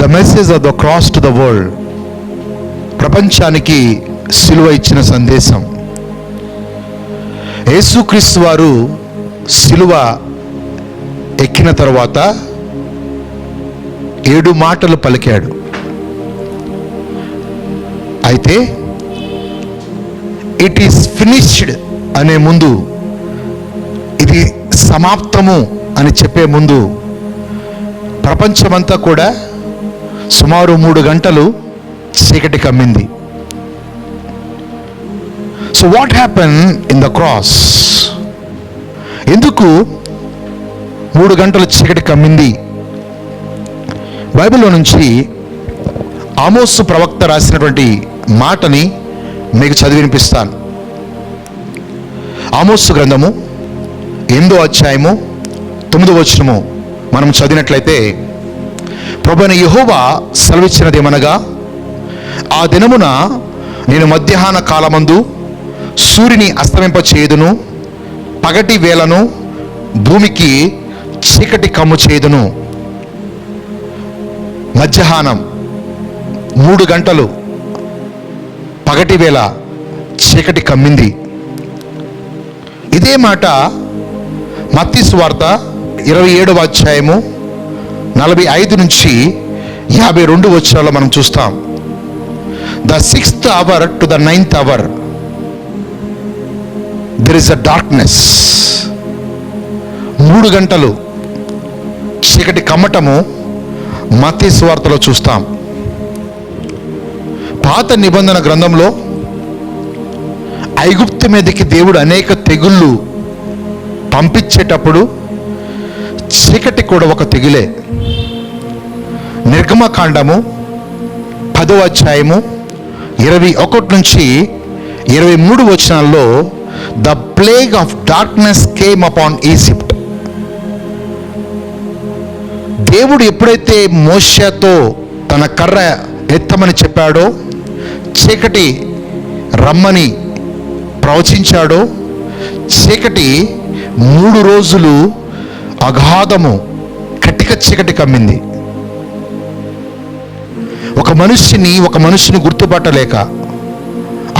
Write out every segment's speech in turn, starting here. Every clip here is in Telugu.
The message of the cross to the world ప్రపంచానికి సిలువ ఇచ్చిన సందేశం. యేసుక్రీస్తు వారు సిలువ ఎక్కిన తర్వాత ఏడు మాటలు పలికాడు. అయితే ఇట్ ఈస్ ఫినిష్డ్ అనే ముందు ఇది సమాప్తము అని చెప్పే ముందు ప్రపంచమంతా కూడా సుమారు మూడు గంటలు చీకటి కమ్మింది. So what happen in the cross ఎందుకు మూడు గంటలు చీకటి కమ్మింది? బైబిల్లో నుంచి ఆమోసు ప్రవక్త రాసినటువంటి మాటని మీకు చదివి వినిపిస్తాను. ఆమోసు గ్రంథము ఎనిమిదో అధ్యాయము తొమ్మిదో వచనము మనం చదివినట్లయితే ప్రభుని యహోవా సెలవిచ్చినదేమనగా ఆ దినమున నేను మధ్యాహ్న కాలమందు సూర్యుని అస్తమింప చేయుదును పగటి వేలను భూమికి చీకటి కమ్ము చేయుదును. మధ్యాహ్నం మూడు గంటలు పగటి వేళ చీకటి కమ్మింది. ఇదే మాట మత్తి వార్త ఇరవై ఏడవ అధ్యాయము నలభై ఐదు నుంచి యాభై రెండు వచ్చాలో మనం చూస్తాం. The sixth hour to the ninth hour there is a darkness మూడు గంటలు చీకటి కమ్మటము మత్తి వార్తలో చూస్తాం. పాత నిబంధన గ్రంథంలో ఐగుప్తు మీదకి దేవుడు అనేక తెగుళ్ళు పంపించేటప్పుడు చీకటి కూడా ఒక తెగులే. నిర్గమకాండము పదో అధ్యాయము ఇరవై ఒకటి నుంచి ఇరవై మూడు వచనాల్లో the plague of darkness came upon Egypt దేవుడు ఎప్పుడైతే మోషతో తన కర్ర ఎత్తమని చెప్పాడో చీకటి రమ్మని ప్రవచించాడో చీకటి మూడు రోజులు అగాధము కటిక చీకటి కమ్మింది. ఒక మనిషిని ఒక మనిషిని గుర్తుపట్టలేక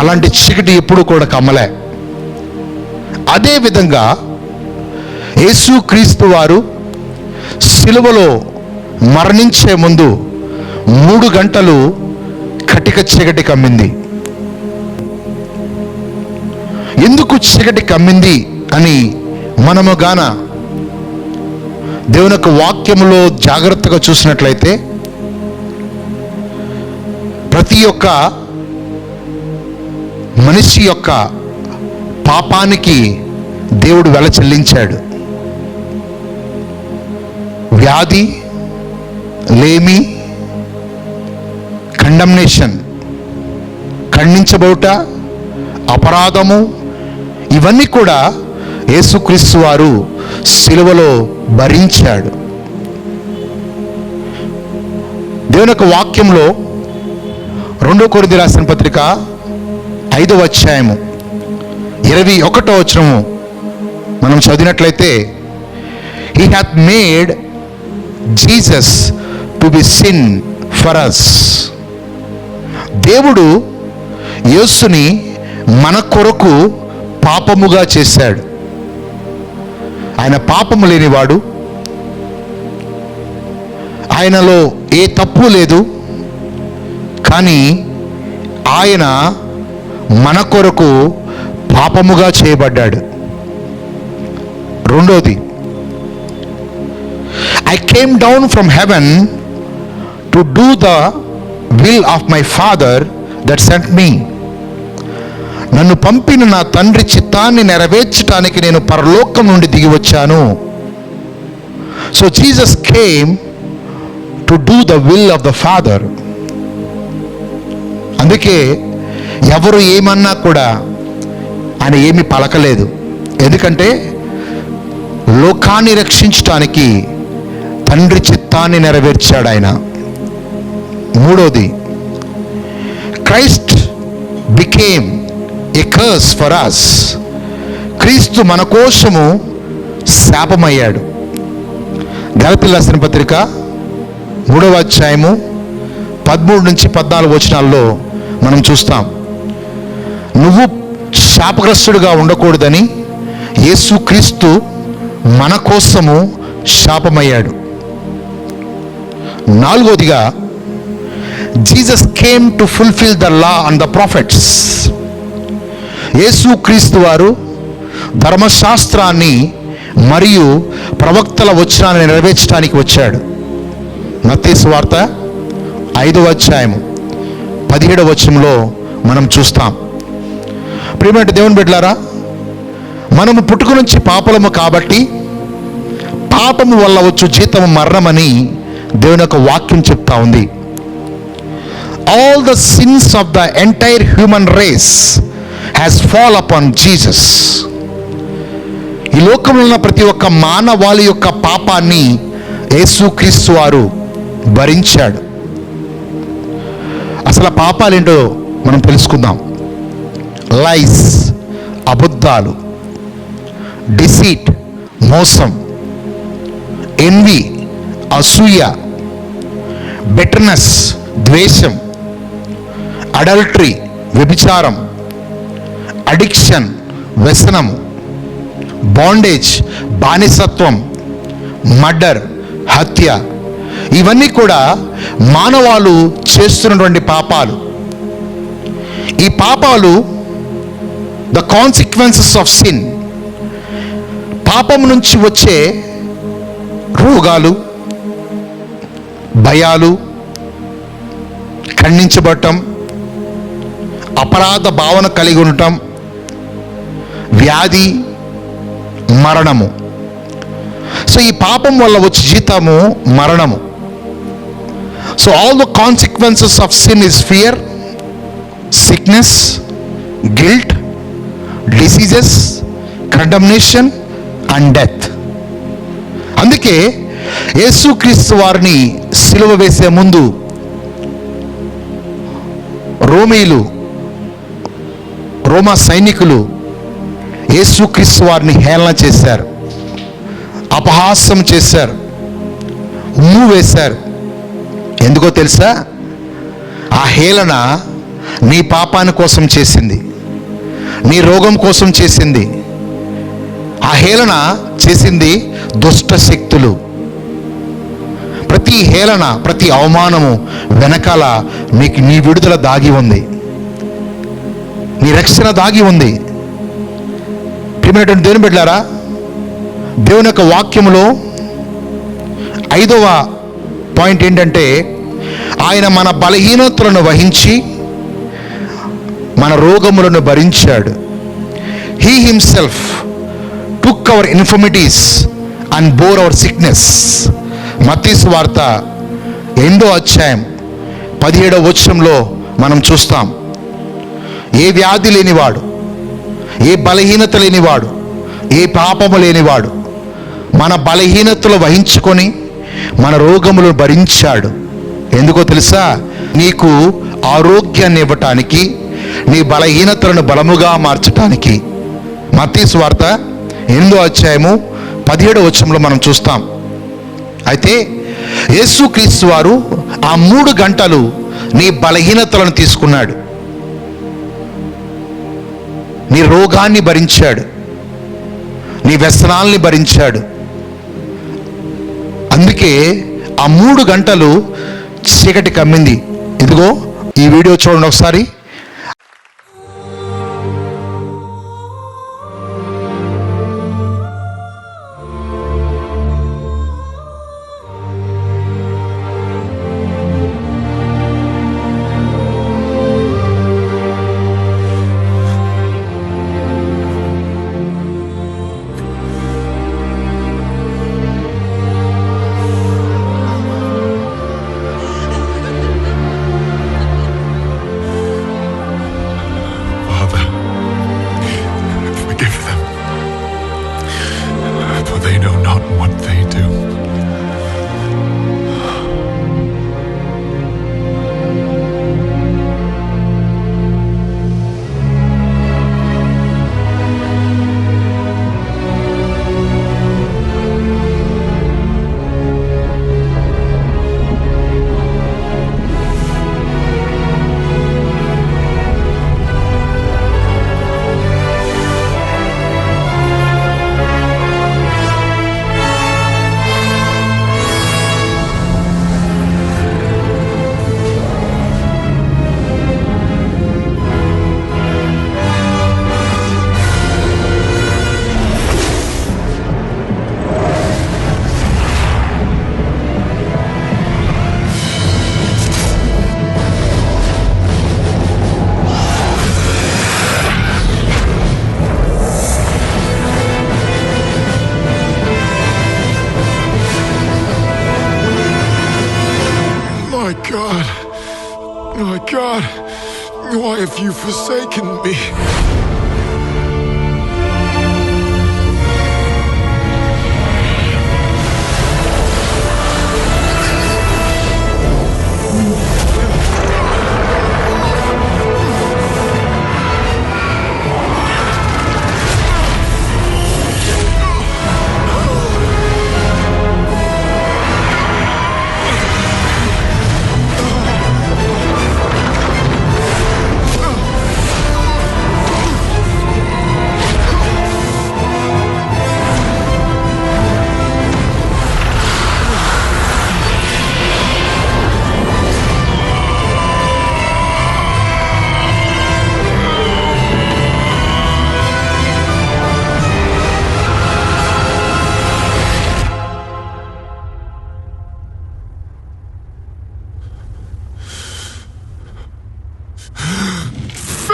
అలాంటి చీకటి ఎప్పుడు కూడా కమ్మలే. అదే విధంగా యేసు క్రీస్తు వారు సిలువలో మరణించే ముందు మూడు గంటలు కటిక చీకటి కమ్మింది. ఎందుకు చీకటి కమ్మింది అని మనము గాన దేవుని యొక్క వాక్యములో జాగ్రత్తగా చూసినట్లయితే ప్రతి ఒక్క మనిషి యొక్క పాపానికి దేవుడు వెల చెల్లించాడు. వ్యాధి లేమి కండమ్నేషన్ ఖండించబోట అపరాధము ఇవన్నీ కూడా యేసుక్రీస్తు వారు సిలువలో భరించాడు. దేవుని యొక్క వాక్యంలో రెండో కొరింది రాసిన పత్రిక ఐదవ అధ్యాయము ఇరవై ఒకటో వచనము. మనం చదివినట్లయితే he hath made Jesus to be sin for us దేవుడు యేసుని మన కొరకు పాపముగా చేశాడు. ఆయన పాపము లేనివాడు. ఆయనలో ఏ తప్పు లేదు. కానీ ఆయన మన కొరకు పాపముగా చేయబడ్డాడు. రెండోది I came down from heaven to do the will of my father that sent me నన్ను పంపిన నా తండ్రి చిత్తాన్ని నెరవేర్చడానికి నేను పరలోకం నుండి దిగి వచ్చాను. So Jesus came to do the will of the father అందుకే ఎవరు ఏమన్నా కూడా ఆయన ఏమి పలకలేదు. ఎందుకంటే లోకాన్ని రక్షించటానికి తండ్రి చిత్తాన్ని నెరవేర్చాడు ఆయన. మూడోది Christ became a curse for us Kreestu మన కోసము శాపమయ్యాడు. గలపిల్లాసిన పత్రిక మూడవ అధ్యాయము పదమూడు నుంచి పద్నాలుగు వచనాల్లో మనం చూస్తాం. నువ్వు శాపగ్రస్తుడిగా ఉండకూడదని యేసుక్రీస్తు మన కోసము శాపమయ్యాడు. నాలుగోదిగా Jesus came to fulfil the law and the prophets. Yesukreestu వారు ధర్మశాస్త్రాన్ని మరియు ప్రవక్తల వచనాన్ని నెరవేర్చడానికి వచ్చాడు. మత్తీసు వార్త ఐదవ అధ్యాయము. పదిహేడవ వచనంలో మనం చూస్తాం. ప్రియమైన దేవుని బిడ్డలారా మనము పుట్టుక నుంచి పాపలము కాబట్టి పాపము వల్ల వచ్చు జీతము మరణమని దేవుని యొక్క వాక్యం చెప్తా ఉంది. All the sins of the entire human race has fall upon Jesus ఈ లోకంలో ఉన్న ప్రతి ఒక్క మానవాళి యొక్క పాపాన్ని యేసుక్రీస్తు వారు భరించాడు. అసలు పాపాలు ఏంటో మనం తెలుసుకుందాం. లైస్ అబద్ధాలు డిసీట్ మోసం ఎన్వి అసూయ బెటర్నెస్ ద్వేషం అడల్టరీ వ్యభిచారం అడిక్షన్ వ్యసనం బాండేజ్ బానిసత్వం మర్డర్ హత్య ఇవన్నీ కూడా మానవాళు చేస్తున్నటువంటి పాపాలు. ఈ పాపాలు ద కాన్సిక్వెన్సెస్ ఆఫ్ సిన్ పాపం నుంచి వచ్చే రోగాలు భయాలు ఖండించబడటం అపరాధ భావన కలిగి ఉండటం వ్యాధి మరణము. సో ఈ పాపం వల్ల వచ్చే జీతము మరణము. So all the consequences of sin is fear sickness guilt diseases condemnation and death అందుకే యేసుక్రీస్తు వారిని సిలువ వేసే ముందు రోమీలు రోమా సైనికులు యేసుక్రీస్తు వారిని హేళన చేశారు అపహాస్యం చేశారు ఉమ్ము వేశారు. ఎందుకో తెలుసా? ఆ హేళన నీ పాపాని కోసం చేసింది. నీ రోగం కోసం చేసింది. ఆ హేళన చేసింది దుష్ట శక్తులు. ప్రతి హేళన ప్రతి అవమానము వెనకాల నీకు నీ విడుదల దాగి ఉంది. నీ రక్షణ దాగి ఉంది. ప్రియమైనటువంటి దేవుని బిడ్డారా దేవుని యొక్క వాక్యములో ఐదవ పాయింట్ ఏంటంటే ఆయన మన బలహీనతలను వహించి మన రోగములను భరించాడు. He himself took our infirmities and bore our sickness మతీస్ వార్త ఎండో అధ్యాయం పదిహేడవ వచ్చంలో మనం చూస్తాం. ఏ వ్యాధి లేనివాడు ఏ బలహీనత లేనివాడు ఏ పాపము లేనివాడు మన బలహీనతలు వహించుకొని మన రోగములను భరించాడు. ఎందుకో తెలుసా? నీకు ఆరోగ్యాన్ని ఇవ్వటానికి నీ బలహీనతలను బలముగా మార్చటానికి. మత్తీసు వార్త ఎనిమిదో అధ్యాయము పదిహేడో వచ్చంలో మనం చూస్తాం. అయితే యేసుక్రీస్తు వారు ఆ మూడు గంటలు నీ బలహీనతలను తీసుకున్నాడు. నీ రోగాన్ని భరించాడు. నీ వ్యసనాల్ని భరించాడు. అందుకే ఆ మూడు గంటలు చీకటి కమ్మింది. ఇదిగో ఈ వీడియో చూడండి ఒకసారి. you've forsaken me.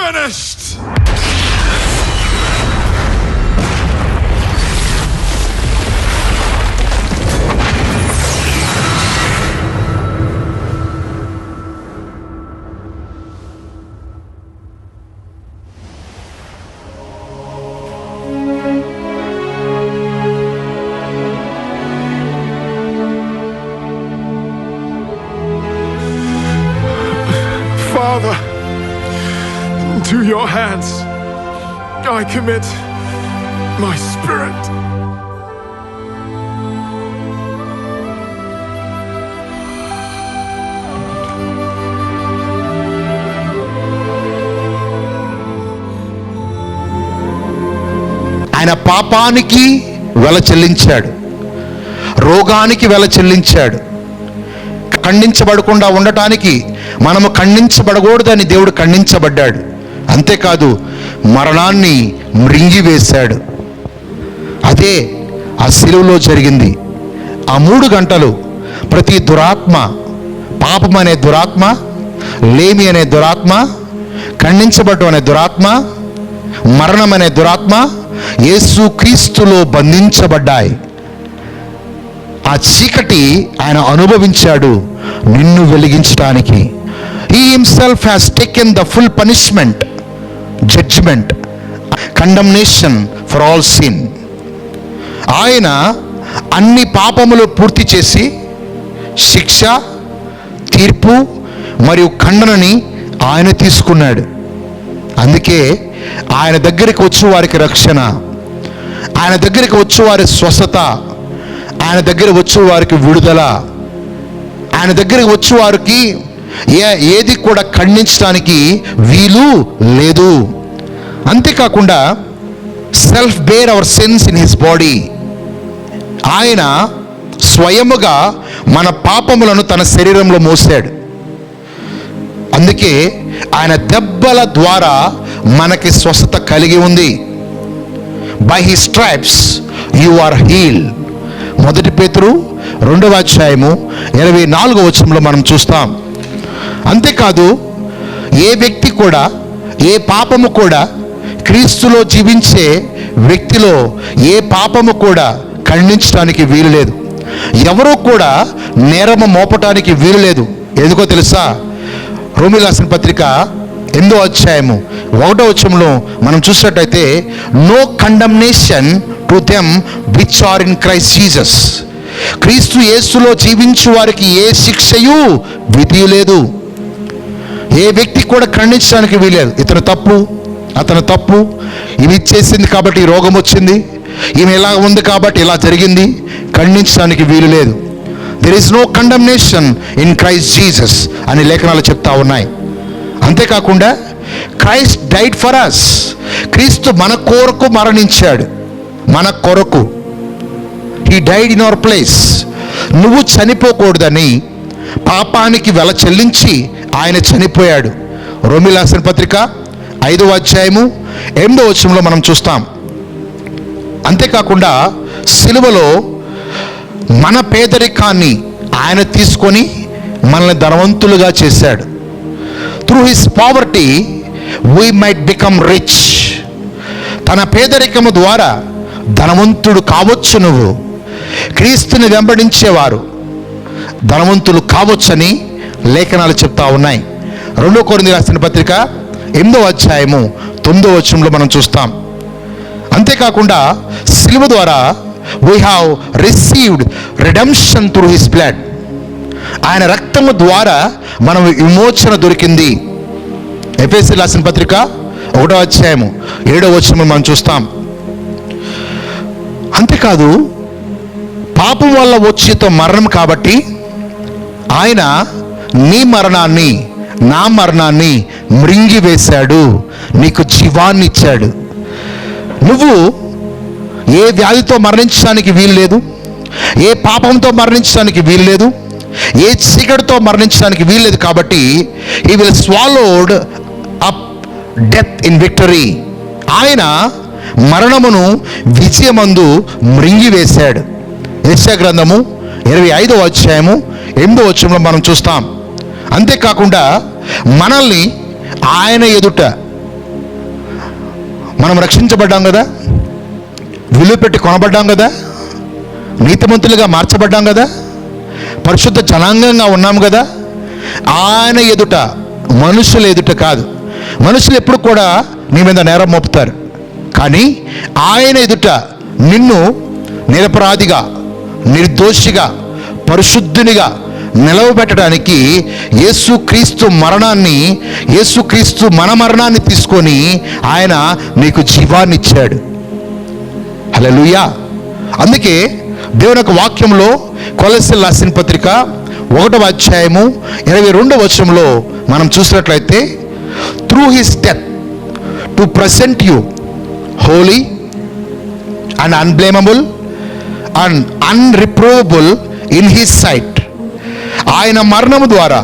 Finished! I commit my spirit. ఆయన పాపానికి వెల చెల్లించాడు. రోగానికి వెల చెల్లించాడు. ఖండించబడకుండా ఉండటానికి మనము ఖండించబడకూడదని దేవుడు ఖండించబడ్డాడు. అంతేకాదు మరణాన్ని మృంగివేశాడు. అదే ఆ శిలువలో జరిగింది. ఆ మూడు గంటలు ప్రతి దురాత్మ పాపం అనే దురాత్మ లేమి అనే దురాత్మ ఖండించబడ్డం అనే దురాత్మ మరణం అనే దురాత్మ యేసు క్రీస్తులో బంధించబడ్డాయి. ఆ చీకటి ఆయన అనుభవించాడు నిన్ను వెలిగించడానికి he himself has taken the full punishment judgment condemnation for all sin ఆయన అన్ని పాపములు పూర్తి చేసి శిక్ష తీర్పు మరియు ఖండనని ఆయన తీసుకున్నాడు. అందుకే ఆయన దగ్గరికి వచ్చి వారికి రక్షణ ఆయన దగ్గరికి వచ్చి వారి స్వస్థత ఆయన దగ్గర వచ్చి వారికి విడుదల ఆయన దగ్గరికి వచ్చి వారికి ఏ ఏది కూడా ఖండించడానికి వీలు లేదు. అంతేకాకుండా self bear our sins in his body ఆయన స్వయముగా మన పాపములను తన శరీరంలో మోసాడు. అందుకే ఆయన దెబ్బల ద్వారా మనకి స్వస్థత కలిగి ఉంది. By he stripes you are heal మొదటి పేతురు రెండవ అధ్యాయము ఇరవై నాలుగో వచనంలో మనం చూస్తాం. అంతేకాదు ఏ వ్యక్తి కూడా ఏ పాపము కూడా క్రీస్తులో జీవించే వ్యక్తిలో ఏ పాపము కూడా ఖండించడానికి వీలు లేదు. ఎవరూ కూడా నేరము మోపటానికి వీలు లేదు. ఎందుకో తెలుసా? రోమి పత్రిక ఎనిమిదో అధ్యాయము ఒకటో వచ్చంలో మనం చూసినట్టయితే no condemnation to them which are in Christ Jesus Kreestu యేసులో జీవించు వారికి ఏ శిక్షయు విధి లేదు. ఏ వ్యక్తికి కూడా ఖండించడానికి వీలేదు ఇతను తప్పు అతను తప్పు ఇవి చేసింది కాబట్టి ఈ రోగం వచ్చింది ఈమె ఇలా ఉంది కాబట్టి ఇలా జరిగింది ఖండించడానికి వీలు లేదు. There is no condemnation in Christ Jesus అని లేఖనాలు చెప్తా ఉన్నాయి. అంతేకాకుండా క్రైస్ట్ డైట్ ఫర్ అస్ క్రీస్తు మన కొరకు మరణించాడు. మన కొరకు. He died in our place నువ్వు చనిపోకూడదని పాపానికి వెల చెల్లించి ఆయన చనిపోయాడు. రోమిలాసన పత్రిక ఐదవ అధ్యాయము ఎనిమిదో వచనంలో మనం చూస్తాం. అంతేకాకుండా సిలువలో మన పేదరికాన్ని ఆయన తీసుకొని మనల్ని ధనవంతులుగా చేశాడు. Through his poverty we might become rich తన పేదరికము ద్వారా ధనవంతుడు కావచ్చు నువ్వు క్రీస్తుని వెంబడించేవారు. ధనవంతులు కావచ్చని లేఖనాలు చెప్తా ఉన్నాయి. రెండో కొరింది రాసిన పత్రిక ఎనిమిదో అధ్యాయము తొమ్మిదో వచనంలో మనం చూస్తాం. అంతేకాకుండా సిలువ ద్వారా we have received redemption through his blood ఆయన రక్తము ద్వారా మనం విమోచన దొరికింది. ఎఫ్ఎస్సి రాసిన పత్రిక ఒకటో అధ్యాయము ఏడో వచనం మనం చూస్తాం. అంతేకాదు పాపం వల్ల వచ్చేతో మరణం కాబట్టి ఆయన నీ మరణాన్ని నా మరణాన్ని మృంగివేశాడు. నీకు జీవాన్ని ఇచ్చాడు. నువ్వు ఏ వ్యాధితో మరణించడానికి వీలు లేదు ఏ పాపంతో మరణించడానికి వీలు లేదు ఏ చీకటితో మరణించడానికి వీల్లేదు కాబట్టి he will swallowed up death in victory ఆయన మరణమును విజయమందు మృంగివేశాడు. యశ గ్రంథము ఇరవై ఐదవ అధ్యాయము ఎనిమిదో వచ్చంలో మనం చూస్తాం. అంతేకాకుండా మనల్ని ఆయన ఎదుట మనం రక్షించబడ్డాం కదా? విలువ పెట్టి కొనబడ్డాం కదా? నీతిమంతులుగా మార్చబడ్డాం కదా? పరిశుద్ధ జనాంగంగా ఉన్నాం కదా? ఆయన ఎదుట మనుషుల ఎదుట కాదు. మనుషులు ఎప్పుడు కూడా నీ మీద నేరం మోపుతారు. కానీ ఆయన ఎదుట నిన్ను నిరపరాధిగా నిర్దోషిగా పరిశుద్ధునిగా నిలవబెట్టడానికి యేసుక్రీస్తు మరణాన్ని యేసుక్రీస్తు మన మరణాన్ని తీసుకొని ఆయన నీకు జీవాన్ని ఇచ్చాడు. హల్లెలూయా. అందుకే దేవుని యొక్క వాక్యంలో కొలసిల్ రాసిన పత్రిక ఒకటవ అధ్యాయము ఇరవై రెండవ వచనంలో మనం చూసినట్లయితే through his death to present you holy and unblameable and unreproveable in his sight ఆయన మరణము ద్వారా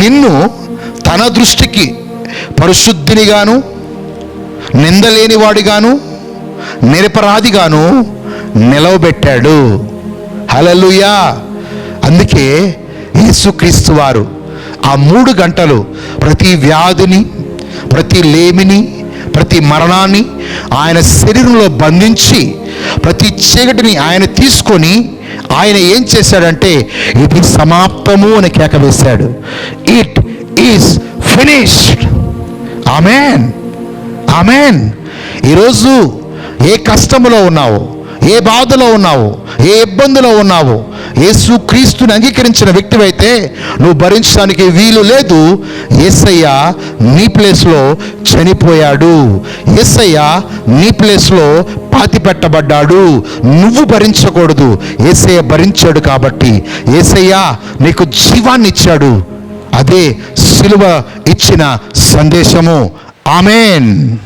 నిన్ను తన దృష్టికి పరిశుద్ధినిగాను నిందలేనివాడిగాను నిరపరాధిగాను నిలవబెట్టాడు. హలలుయా అందుకే యేసుక్రీస్తు వారు ఆ మూడు గంటలు ప్రతి వ్యాధిని ప్రతి లేమిని ప్రతి మరణాన్ని ఆయన శరీరంలో బంధించి ప్రతి చీకటిని ఆయన తీసుకొని ఆయన ఏం చేశాడంటే ఇది సమాప్తము అని కేక వేశాడు. It is finished amen amen ఈరోజు ఏ కష్టములో ఉన్నావు? ఏ బాధలో ఉన్నావు? ఏ ఇబ్బందిలో ఉన్నావు? యేసు క్రీస్తుని అంగీకరించిన వ్యక్తివైతే నువ్వు భరించడానికి వీలు లేదు. యేసయ్య నీ ప్లేస్లో చనిపోయాడు. యేసయ్య నీ ప్లేస్లో పాతి పెట్టబడ్డాడు నువ్వు భరించకూడదు. ఏసయ్య భరించాడు కాబట్టి. ఏసయ్య నీకు జీవాన్ని ఇచ్చాడు. అదే సిలువ ఇచ్చిన సందేశము. ఆమెన్.